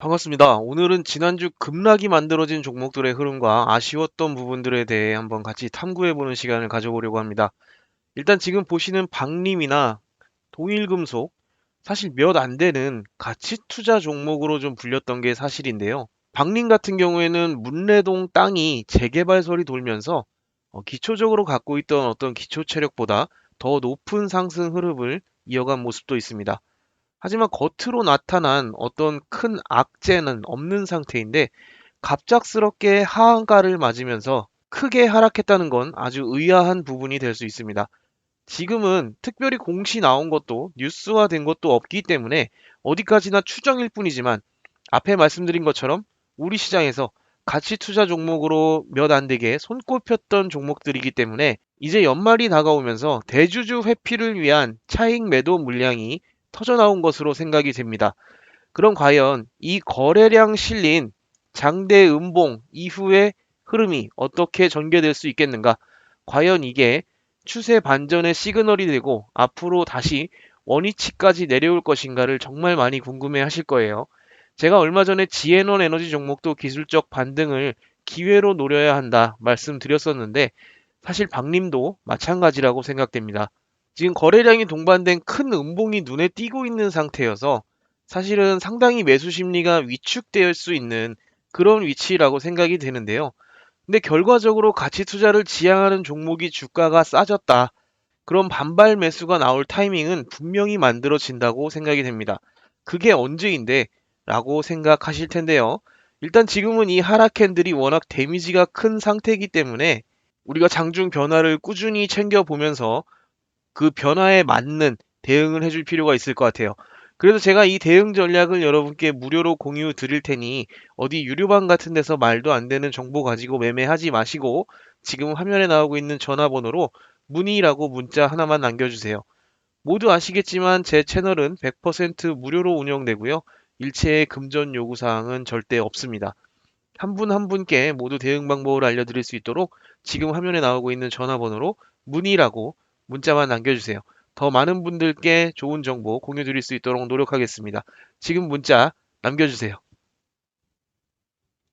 반갑습니다. 오늘은 지난주 급락이 만들어진 종목들의 흐름과 아쉬웠던 부분들에 대해 한번 같이 탐구해보는 시간을 가져보려고 합니다. 일단 지금 보시는 박림이나 동일금속, 사실 몇 안 되는 가치 투자 종목으로 좀 불렸던 게 사실인데요. 박림 같은 경우에는 문래동 땅이 재개발설이 돌면서 어, 기초적으로 갖고 있던 어떤 기초 체력보다 더 높은 상승 흐름을 이어간 모습도 있습니다. 하지만 겉으로 나타난 어떤 큰 악재는 없는 상태인데 갑작스럽게 하한가를 맞으면서 크게 하락했다는 건 아주 의아한 부분이 될 수 있습니다. 지금은 특별히 공시 나온 것도 뉴스화된 것도 없기 때문에 어디까지나 추정일 뿐이지만 앞에 말씀드린 것처럼 우리 시장에서 가치 투자 종목으로 몇 안 되게 손꼽혔던 종목들이기 때문에 이제 연말이 다가오면서 대주주 회피를 위한 차익 매도 물량이 터져 나온 것으로 생각이 됩니다. 그럼 과연 이 거래량 실린 장대 음봉 이후의 흐름이 어떻게 전개될 수 있겠는가? 과연 이게 추세 반전의 시그널이 되고 앞으로 다시 원위치까지 내려올 것인가를 정말 많이 궁금해 하실 거예요. 제가 얼마 전에 지에논 에너지 종목도 기술적 반등을 기회로 노려야 한다 말씀드렸었는데 사실 박림도 마찬가지라고 생각됩니다. 지금 거래량이 동반된 큰 음봉이 눈에 띄고 있는 상태여서 사실은 상당히 매수 심리가 위축될 수 있는 그런 위치라고 생각이 되는데요. 근데 결과적으로 가치 투자를 지향하는 종목이 주가가 싸졌다. 그럼 반발 매수가 나올 타이밍은 분명히 만들어진다고 생각이 됩니다. 그게 언제인데? 라고 생각하실 텐데요. 일단 지금은 이 하락 캔들이 워낙 데미지가 큰 상태이기 때문에 우리가 장중 변화를 꾸준히 챙겨보면서 그 변화에 맞는 대응을 해줄 필요가 있을 것 같아요. 그래서 제가 이 대응 전략을 여러분께 무료로 공유 드릴 테니 어디 유료방 같은 데서 말도 안 되는 정보 가지고 매매하지 마시고 지금 화면에 나오고 있는 전화번호로 문의라고 문자 하나만 남겨주세요. 모두 아시겠지만 제 채널은 100% 무료로 운영되고요. 일체의 금전 요구사항은 절대 없습니다. 한 분한 분께 모두 대응 방법을 알려드릴 수 있도록 지금 화면에 나오고 있는 전화번호로 문의라고 문자만 남겨주세요. 더 많은 분들께 좋은 정보 공유 드릴 수 있도록 노력하겠습니다. 지금 문자 남겨주세요.